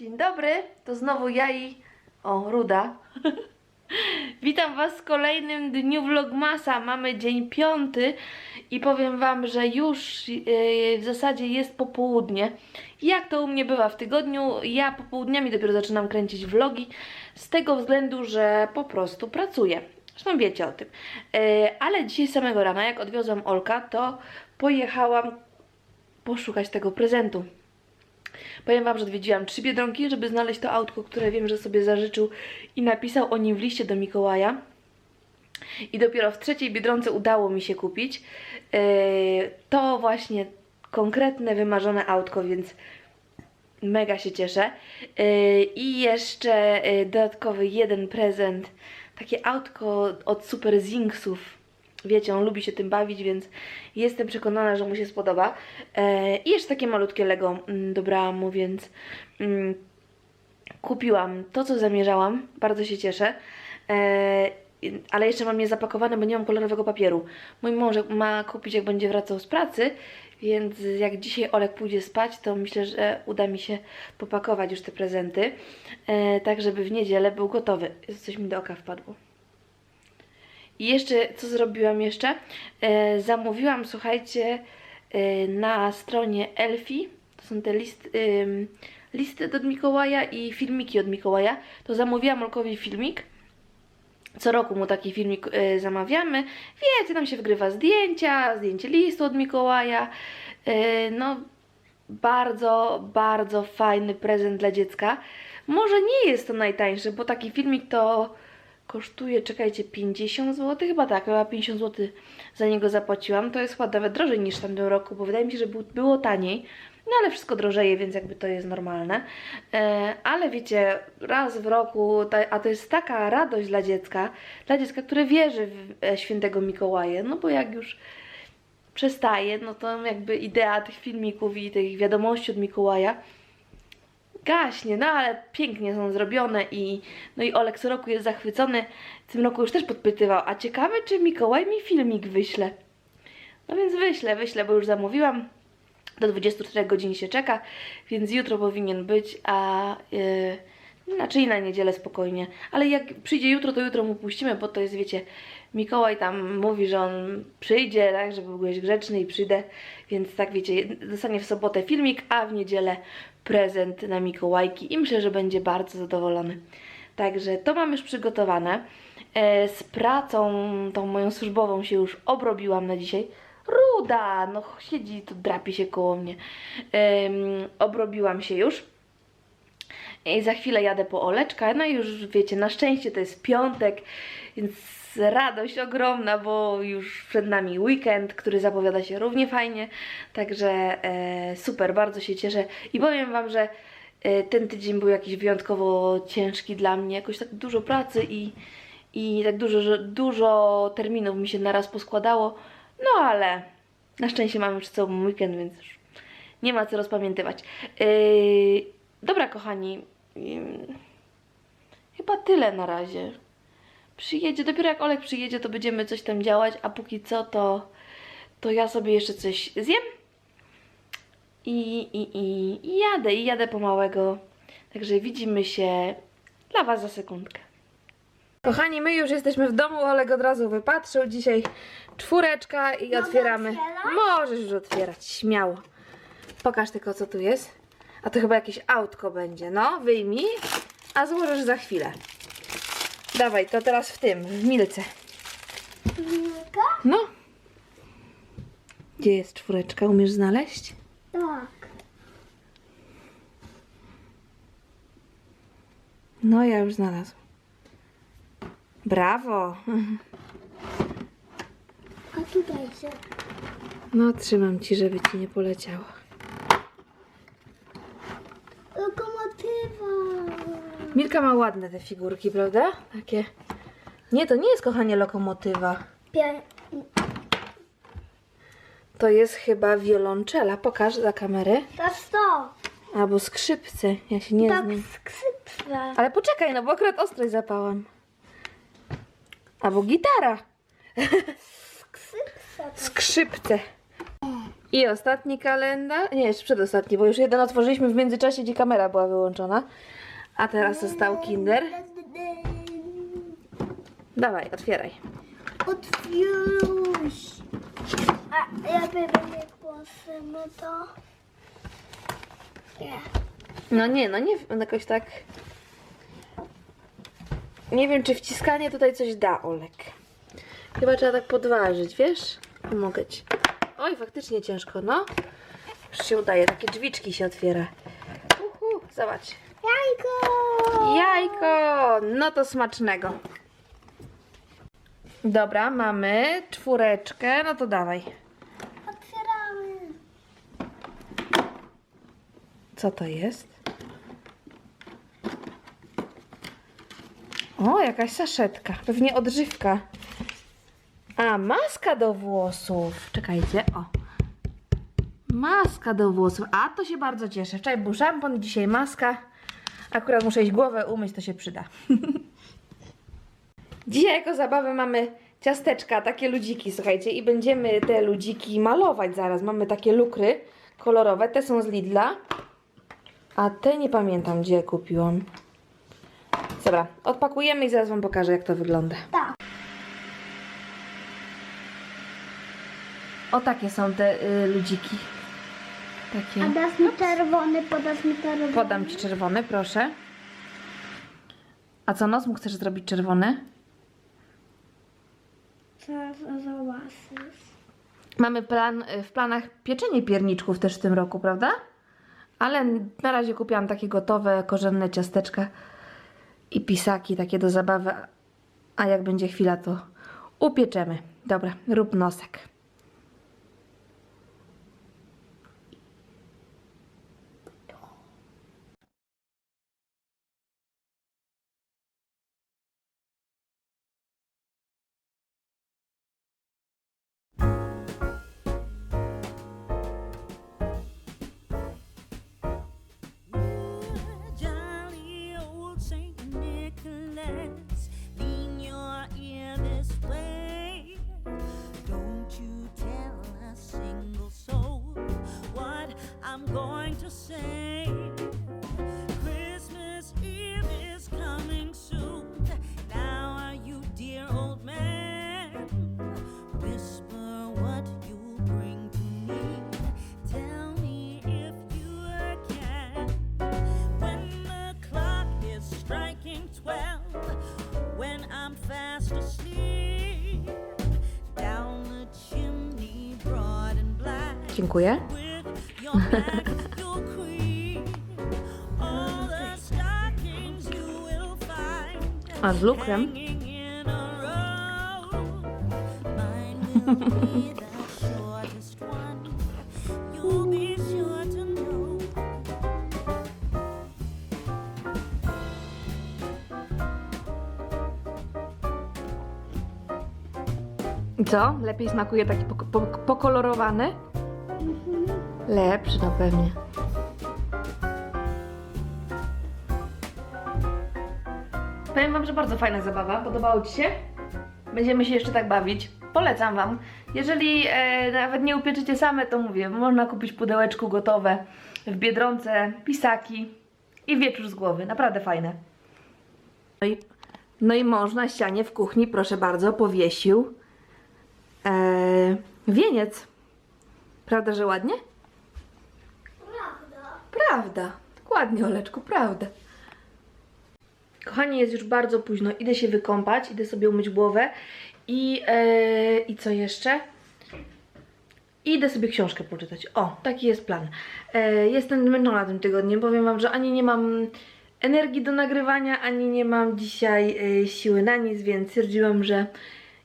Dzień dobry, to znowu ja i... O, Ruda. Witam Was w kolejnym dniu Vlogmasa. Mamy dzień piąty i powiem Wam, że już yy, w zasadzie jest popołudnie. Jak to u mnie bywa w tygodniu, ja popołudniami dopiero zaczynam kręcić vlogi z tego względu, że po prostu pracuję. Zresztą wiecie o tym. Yy, ale dzisiaj samego rana, jak odwiozłam Olka, to pojechałam poszukać tego prezentu. Powiem Wam, że odwiedziłam trzy Biedronki, żeby znaleźć to autko, które wiem, że sobie zażyczył i napisał o nim w liście do Mikołaja. I dopiero w trzeciej Biedronce udało mi się kupić yy, to właśnie konkretne, wymarzone autko, więc mega się cieszę. Yy, I jeszcze yy, dodatkowy jeden prezent, takie autko od Super Zinksów. Wiecie, on lubi się tym bawić, więc jestem przekonana, że mu się spodoba. E, I jeszcze takie malutkie Lego mm, dobrałam mu, więc mm, kupiłam to, co zamierzałam. Bardzo się cieszę. E, ale jeszcze mam je zapakowane, bo nie mam kolorowego papieru. Mój mąż ma kupić, jak będzie wracał z pracy, więc jak dzisiaj Olek pójdzie spać, to myślę, że uda mi się popakować już te prezenty, e, tak żeby w niedzielę był gotowy. Coś mi do oka wpadło. I jeszcze, co zrobiłam jeszcze? E, zamówiłam, słuchajcie, e, na stronie Elfi, to są te list, ym, listy od Mikołaja i filmiki od Mikołaja, to zamówiłam Olkowi filmik. Co roku mu taki filmik e, zamawiamy. Wiecie, tam się wgrywa zdjęcia, zdjęcie listu od Mikołaja. E, no, bardzo, bardzo fajny prezent dla dziecka. Może nie jest to najtańszy, bo taki filmik to kosztuje, czekajcie, 50 zł? Chyba tak, chyba 50 zł za niego zapłaciłam. To jest chyba nawet drożej niż w tamtym roku, bo wydaje mi się, że był, było taniej. No ale wszystko drożeje, więc jakby to jest normalne. E, ale wiecie, raz w roku, ta, a to jest taka radość dla dziecka, dla dziecka, które wierzy w e, świętego Mikołaja, no bo jak już przestaje, no to jakby idea tych filmików i tych wiadomości od Mikołaja gaśnie, no ale pięknie są zrobione i no i Olek co roku jest zachwycony. W tym roku już też podpytywał, a ciekawe czy Mikołaj mi filmik wyśle. No więc wyślę, wyślę, bo już zamówiłam. Do 24 godzin się czeka, więc jutro powinien być, a yy, znaczy i na niedzielę spokojnie. Ale jak przyjdzie jutro, to jutro mu puścimy, bo to jest, wiecie, Mikołaj tam mówi, że on przyjdzie, tak, żeby byłeś grzeczny i przyjdę, więc tak wiecie, dostanie w sobotę filmik, a w niedzielę prezent na Mikołajki i myślę, że będzie bardzo zadowolony. Także to mam już przygotowane. E, z pracą tą moją służbową się już obrobiłam na dzisiaj. Ruda, no siedzi tu, drapi się koło mnie. Obrobiłam się już. I za chwilę jadę po Oleczka. No i już wiecie, na szczęście to jest piątek, więc radość ogromna, bo już przed nami weekend, który zapowiada się równie fajnie. Także e, super, bardzo się cieszę. I powiem Wam, że e, ten tydzień był jakiś wyjątkowo ciężki dla mnie. Jakoś tak dużo pracy i, i tak dużo, że dużo terminów mi się naraz poskładało. No ale na szczęście mamy przed sobą weekend, więc już nie ma co rozpamiętywać. Yy, dobra, kochani. Chyba tyle na razie. Przyjedzie, dopiero jak Olek przyjedzie, to będziemy coś tam działać, a póki co to, to ja sobie jeszcze coś zjem. I, i, i, I jadę, i jadę po małego. Także widzimy się dla Was za sekundkę. Kochani, my już jesteśmy w domu, Oleg od razu wypatrzył. Dzisiaj czwóreczka i otwieramy. otwierać? Możesz już otwierać, śmiało. Pokaż tylko, co tu jest. A to chyba jakieś autko będzie. No, wyjmij, a złożysz za chwilę. Dawaj, to teraz w tym, w milce. Milka? No. Gdzie jest czwóreczka? Umiesz znaleźć? Tak. No, ja już znalazłam. Brawo. A tutaj się. No, trzymam ci, żeby ci nie poleciało. Lokomotywa. Milka ma ładne te figurki, prawda? Takie. Nie, to nie jest kochanie lokomotywa. Pia- To jest chyba wiolonczela. Pokaż za kamerę. to jest to. Albo skrzypce. Ja się nie Tak, znam. skrzypce. Ale poczekaj, no bo akurat ostrość zapałam. Albo gitara. Skrzypce. Skrzypce. I ostatni kalendarz. Nie, jeszcze przedostatni, bo już jeden otworzyliśmy w międzyczasie, gdzie kamera była wyłączona. A teraz został Kinder. Dawaj, otwieraj. Otwórz. A ja będę głosy, no to... Nie. No nie, no nie wiem, jakoś tak. Nie wiem, czy wciskanie tutaj coś da, Olek. Chyba trzeba tak podważyć, wiesz? Pomogę ci. Oj, faktycznie ciężko, no. Już się udaje, takie drzwiczki się otwiera. Uhu, zobacz. Jajko! Jajko! No to smacznego. Dobra, mamy czwóreczkę, no to dawaj. Otwieramy. Co to jest? O, jakaś saszetka. Pewnie odżywka. A, maska do włosów. Czekajcie, o. Maska do włosów. A, to się bardzo cieszę. Wczoraj był szampon, dzisiaj maska. Akurat muszę iść głowę umyć, to się przyda. Dzisiaj jako zabawę mamy ciasteczka, takie ludziki, słuchajcie, i będziemy te ludziki malować zaraz. Mamy takie lukry kolorowe, te są z Lidla. A te nie pamiętam, gdzie je kupiłam. Dobra, odpakujemy i zaraz Wam pokażę, jak to wygląda. Tak. O, takie są te y, ludziki. A Takie. dasz mi czerwony, podasz mi czerwony. Podam Ci czerwony, proszę. A co, nos mu chcesz zrobić czerwony? Zaraz zobaczysz. Mamy plan, y, w planach pieczenie pierniczków też w tym roku, prawda? Ale na razie kupiłam takie gotowe, korzenne ciasteczka i pisaki takie do zabawy. A jak będzie chwila, to upieczemy. Dobra, rób nosek. Sure to know. I co? Lepiej smakuje taki pok- pok- pokolorowany? Lepszy no pewnie. Powiem Wam, że bardzo fajna zabawa. Podobało Ci się? Będziemy się jeszcze tak bawić. Polecam Wam. Jeżeli e, nawet nie upieczycie same, to mówię, można kupić pudełeczku gotowe w Biedronce, pisaki i wieczór z głowy. Naprawdę fajne. No i, no i mąż na ścianie w kuchni, proszę bardzo, powiesił e, wieniec. Prawda, że ładnie? Prawda. Dokładnie, Oleczku, prawda. Kochani, jest już bardzo późno. Idę się wykąpać, idę sobie umyć głowę i, e, i co jeszcze? Idę sobie książkę poczytać. O, taki jest plan. E, jestem zmęczona tym tygodniem. Powiem Wam, że ani nie mam energii do nagrywania, ani nie mam dzisiaj e, siły na nic, więc stwierdziłam, że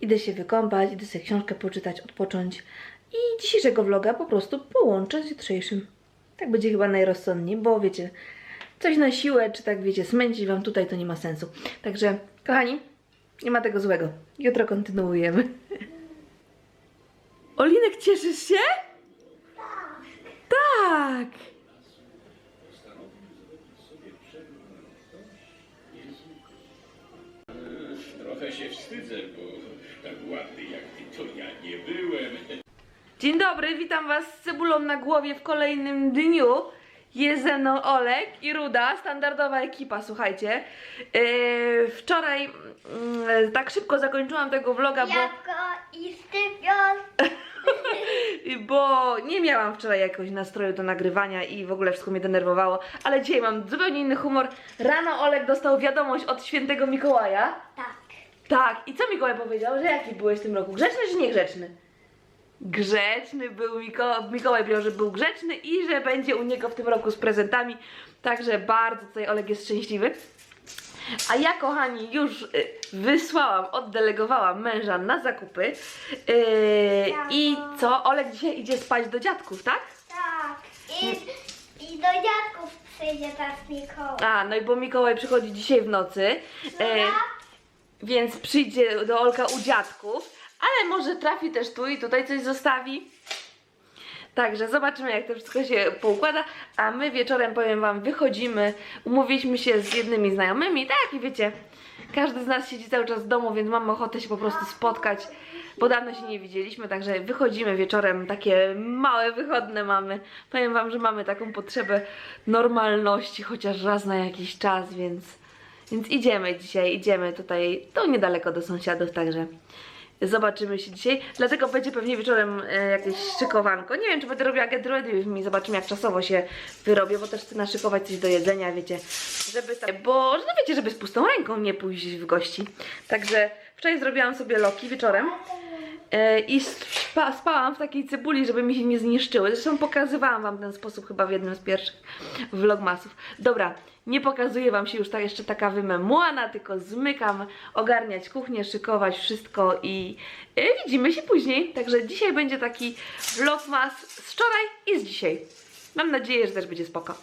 idę się wykąpać, idę sobie książkę poczytać, odpocząć i dzisiejszego vloga po prostu połączę z jutrzejszym. Tak będzie chyba najrozsądniej, bo wiecie, coś na siłę, czy tak wiecie, smęcić Wam tutaj to nie ma sensu. Także, kochani, nie ma tego złego. Jutro kontynuujemy. Olinek, cieszysz się? Tak! Trochę się wstydzę, bo tak ładny jak ty to ja nie byłem. Dzień dobry, witam Was z cebulą na głowie w kolejnym dniu. Jest ze mną Olek i Ruda, standardowa ekipa, słuchajcie. Yy, wczoraj mm, tak szybko zakończyłam tego vloga, bo, Jabłko i stypion. bo nie miałam wczoraj jakoś nastroju do nagrywania i w ogóle wszystko mnie denerwowało, ale dzisiaj mam zupełnie inny humor. Rano Olek dostał wiadomość od świętego Mikołaja. Tak. Tak, i co Mikołaj powiedział? Że jaki byłeś w tym roku? Grzeczny czy niegrzeczny? Grzeczny był Miko Mikołaj, powiedział, że był grzeczny i że będzie u niego w tym roku z prezentami. Także bardzo tutaj Oleg jest szczęśliwy. A ja, kochani, już y, wysłałam, oddelegowałam męża na zakupy. Yy, I co? Oleg dzisiaj idzie spać do dziadków, tak? Tak. I, I do dziadków przyjdzie teraz Mikołaj. A, no i bo Mikołaj przychodzi dzisiaj w nocy. Ja? Więc przyjdzie do Olka u dziadków, ale może trafi też tu i tutaj coś zostawi. Także zobaczymy, jak to wszystko się poukłada. A my wieczorem, powiem Wam, wychodzimy. Umówiliśmy się z jednymi znajomymi. Tak, i wiecie, każdy z nas siedzi cały czas w domu, więc mamy ochotę się po prostu spotkać. Bo dawno się nie widzieliśmy, także wychodzimy wieczorem. Takie małe wychodne mamy. Powiem Wam, że mamy taką potrzebę normalności, chociaż raz na jakiś czas, więc. Więc idziemy dzisiaj, idziemy tutaj, to niedaleko do sąsiadów, także zobaczymy się dzisiaj. Dlatego będzie pewnie wieczorem e, jakieś szykowanko. Nie wiem, czy będę robiła get ready me, zobaczymy jak czasowo się wyrobię, bo też chcę naszykować coś do jedzenia, wiecie, żeby tak, bo, no wiecie, żeby z pustą ręką nie pójść w gości. Także wczoraj zrobiłam sobie loki wieczorem. E, I spa, spałam w takiej cebuli, żeby mi się nie zniszczyły. Zresztą pokazywałam Wam ten sposób chyba w jednym z pierwszych vlogmasów. Dobra, nie pokazuję Wam się już tak jeszcze taka wymemłana, tylko zmykam, ogarniać kuchnię, szykować wszystko i e, widzimy się później. Także dzisiaj będzie taki vlogmas z wczoraj i z dzisiaj. Mam nadzieję, że też będzie spoko.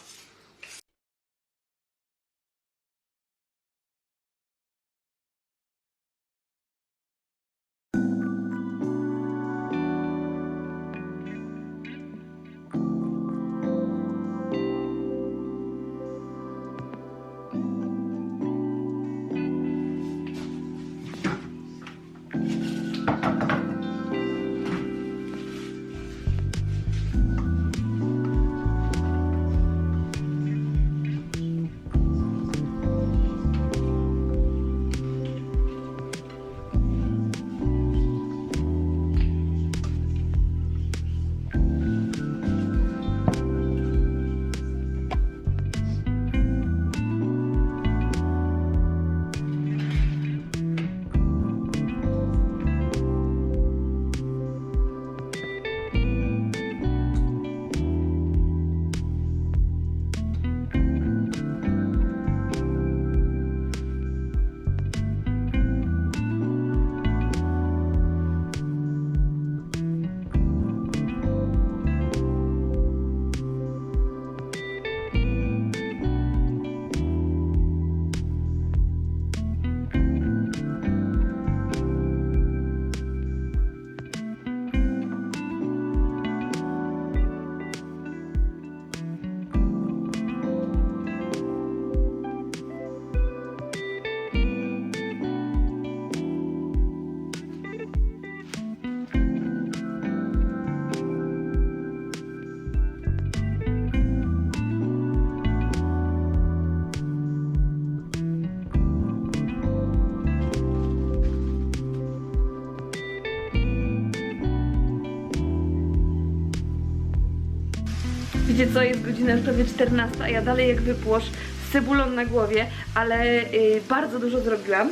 Wiecie co, jest godzina już prawie 14, a ja dalej jak wypłosz z cebulą na głowie, ale y, bardzo dużo zrobiłam.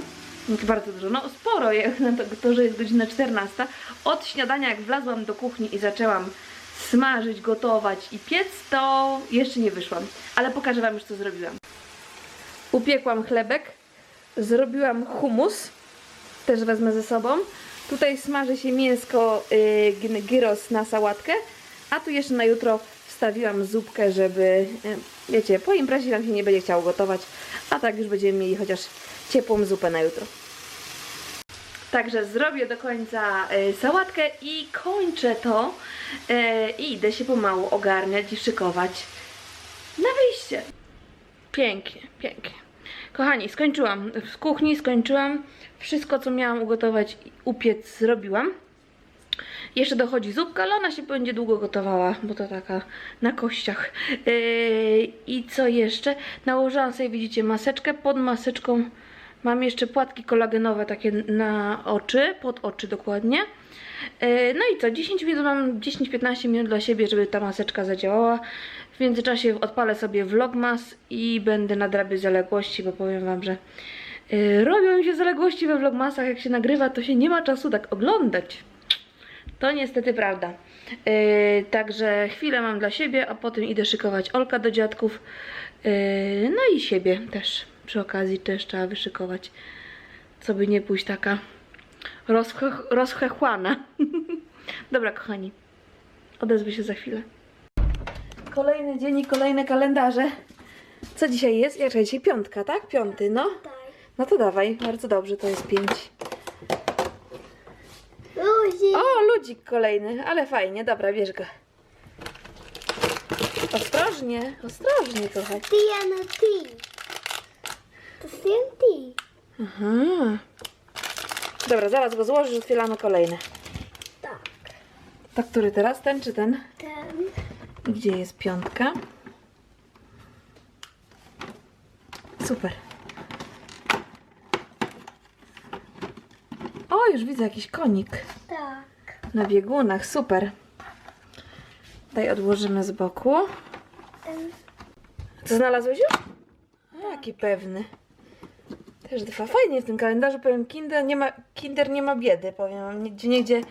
Znaczy bardzo dużo, no sporo jak na to, to, że jest godzina 14. Od śniadania jak wlazłam do kuchni i zaczęłam smażyć, gotować i piec, to jeszcze nie wyszłam. Ale pokażę Wam już co zrobiłam. Upiekłam chlebek, zrobiłam hummus, też wezmę ze sobą. Tutaj smaży się mięsko y, gn- gyros na sałatkę, a tu jeszcze na jutro wstawiłam zupkę, żeby, wiecie, po imprezie nam się nie będzie chciało gotować, a tak już będziemy mieli chociaż ciepłą zupę na jutro. Także zrobię do końca y, sałatkę i kończę to y, i idę się pomału ogarniać i szykować na wyjście. Pięknie, pięknie. Kochani, skończyłam w kuchni, skończyłam. Wszystko, co miałam ugotować i upiec, zrobiłam. Jeszcze dochodzi zupka, ale ona się będzie długo gotowała, bo to taka na kościach. Yy, I co jeszcze? Nałożyłam sobie, widzicie, maseczkę. Pod maseczką mam jeszcze płatki kolagenowe takie na oczy, pod oczy dokładnie. Yy, no i co? 10 minut mam, 10-15 minut dla siebie, żeby ta maseczka zadziałała. W międzyczasie odpalę sobie vlogmas i będę nadrabiać zaległości, bo powiem wam, że yy, robią się zaległości we vlogmasach, jak się nagrywa, to się nie ma czasu tak oglądać. To niestety prawda. Yy, także chwilę mam dla siebie, a potem idę szykować Olka do dziadków. Yy, no i siebie też przy okazji też trzeba wyszykować. Co by nie pójść taka rozche- rozchechłana. Dobra, kochani. Odezwę się za chwilę. Kolejny dzień i kolejne kalendarze. Co dzisiaj jest? Ja dzisiaj piątka, tak? Piąty, no. Daj. No to dawaj, bardzo dobrze, to jest pięć. O, ludzik kolejny, ale fajnie, dobra, bierz go. Ostrożnie, ostrożnie trochę. TNT. To jest TNT. Aha. Dobra, zaraz go złożysz, otwieramy kolejne. Tak. To który teraz? Ten czy ten? Ten. Gdzie jest piątka? Super. O, już widzę jakiś konik. Na biegunach, super. Tutaj odłożymy z boku. Co znalazłeś już? Jaki pewny. Też dwa. Fajnie w tym kalendarzu, powiem, Kinder nie ma, Kinder nie ma biedy, powiem. Nigdzie, nigdzie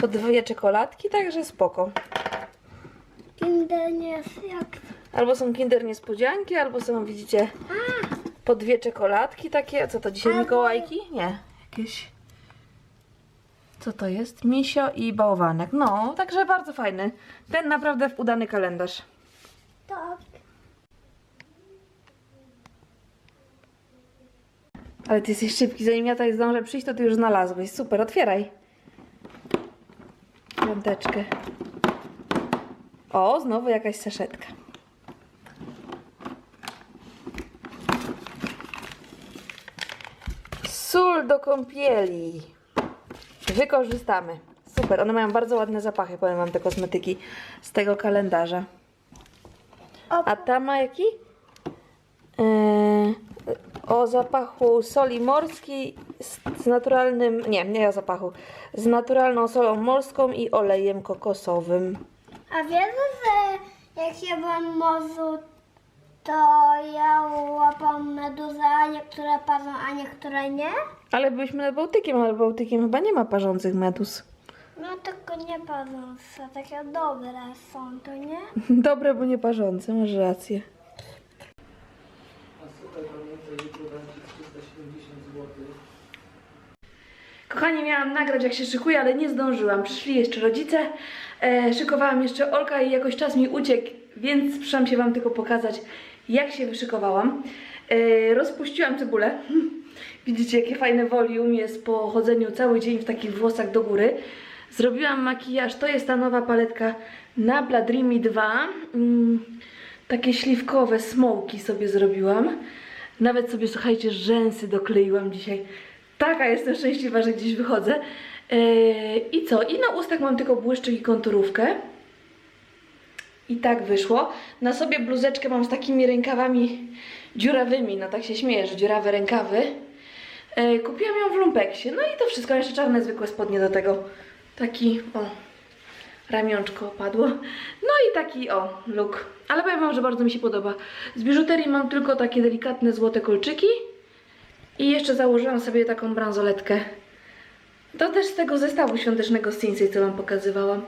po dwie czekoladki, także spoko. Kinder nie jest jak... Albo są Kinder niespodzianki, albo są, widzicie, po dwie czekoladki takie. A Co to dzisiaj, Mikołajki? Nie, jakieś... Co to jest? Misio i bałwanek. No, także bardzo fajny. Ten naprawdę udany kalendarz. Tak. Ale ty jesteś szybki, zanim ja tutaj zdążę przyjść, to ty już znalazłeś. Super, otwieraj. Piąteczkę. O, znowu jakaś saszetka. Sól do kąpieli. Wykorzystamy. Super, one mają bardzo ładne zapachy, powiem wam, te kosmetyki z tego kalendarza. A ta ma jaki? Yy, o zapachu soli morskiej z, z naturalnym, nie, nie o zapachu, z naturalną solą morską i olejem kokosowym. A wiesz, że jak ja byłam w morzu, to ja łapam meduzę, a niektóre parzą, a niektóre nie? Ale byliśmy nad Bałtykiem, ale Bałtykiem chyba nie ma parzących medus. No tylko nie parzące, takie dobre są, to nie? Dobre, bo nie parzące, masz rację. Kochani, miałam nagrać jak się szykuję, ale nie zdążyłam. Przyszli jeszcze rodzice, e, szykowałam jeszcze Olka i jakoś czas mi uciekł, więc przyszłam się Wam tylko pokazać, jak się wyszykowałam. E, rozpuściłam cebulę. Widzicie, jakie fajne volume jest po chodzeniu cały dzień w takich włosach do góry. Zrobiłam makijaż, to jest ta nowa paletka Nabla Dreamy 2. Mm, takie śliwkowe smoki sobie zrobiłam. Nawet sobie, słuchajcie, rzęsy dokleiłam dzisiaj. Taka jestem szczęśliwa, że gdzieś wychodzę. Yy, I co? I na ustach mam tylko błyszczyk i konturówkę. I tak wyszło. Na sobie bluzeczkę mam z takimi rękawami dziurawymi. No tak się śmieję, że dziurawe rękawy. Yy, kupiłam ją w lumpeksie. No i to wszystko. Jeszcze czarne zwykłe spodnie do tego. Taki, o, ramionczko opadło. No i taki, o, look. Ale powiem wam, że bardzo mi się podoba. Z biżuterii mam tylko takie delikatne złote kolczyki. I jeszcze założyłam sobie taką bransoletkę. To też z tego zestawu świątecznego z co wam pokazywałam.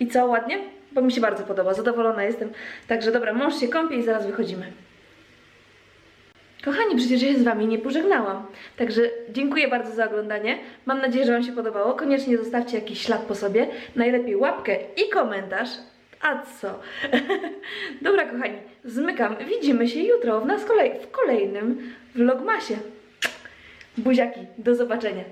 I co, ładnie? Bo mi się bardzo podoba, zadowolona jestem. Także dobra, mąż się kąpie i zaraz wychodzimy. Kochani, przecież ja się z Wami nie pożegnałam. Także dziękuję bardzo za oglądanie. Mam nadzieję, że Wam się podobało. Koniecznie zostawcie jakiś ślad po sobie. Najlepiej łapkę i komentarz. A co? Dobra, kochani, zmykam. Widzimy się jutro w nas kolej w kolejnym vlogmasie. Buziaki, do zobaczenia.